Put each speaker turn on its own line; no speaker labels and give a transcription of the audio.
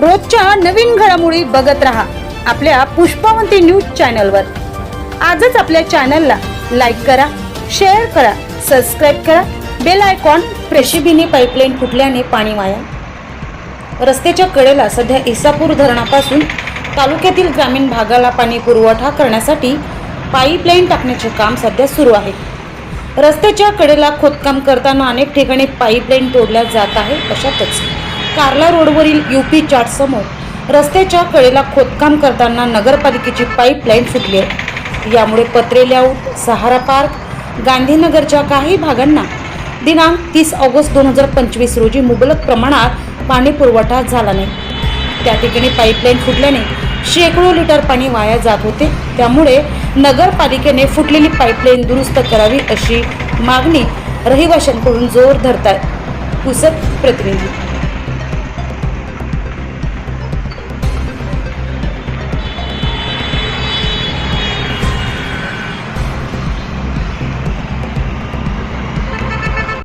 रोजच्या नवीन घडामोडी बघत रहा आपल्या पुष्पावंती न्यूज चॅनलवर. आजच आपल्या चॅनलला लाईक करा शेअर करा सबस्क्राईब करा बेल आयकॉन प्रेशिबिनी पाईपलाईन फुटल्याने पाणी वाया. रस्त्याच्या कडेला सध्या इसापूर धरणापासून तालुक्यातील ग्रामीण भागाला पाणी पुरवठा करण्यासाठी पाईपलाईन टाकण्याचे काम सध्या सुरू आहे. रस्त्याच्या कडेला खोदकाम करताना अनेक ठिकाणी पाईपलाईन तोडल्या जात आहे अशातच कार्ला रोडवरील युपी चार्ट समोर रस्त्याच्या कडेला खोदकाम करताना नगरपालिकेची पाईपलाईन फुटली आहे. यामुळे पत्रे सहारा पार्क गांधीनगरच्या काही भागांना दिनांक तीस ऑगस्ट दोन हजार पंचवीस रोजी मुबलक प्रमाणात पाणी पुरवठा झाला नाही. त्या ठिकाणी पाईपलाईन फुटल्याने शेकडो लिटर पाणी वाया जात होते. त्यामुळे नगरपालिकेने फुटलेली पाईपलाईन दुरुस्त करावी अशी मागणी रहिवाशांकडून जोर धरतात पुसत प्रतिनिधी.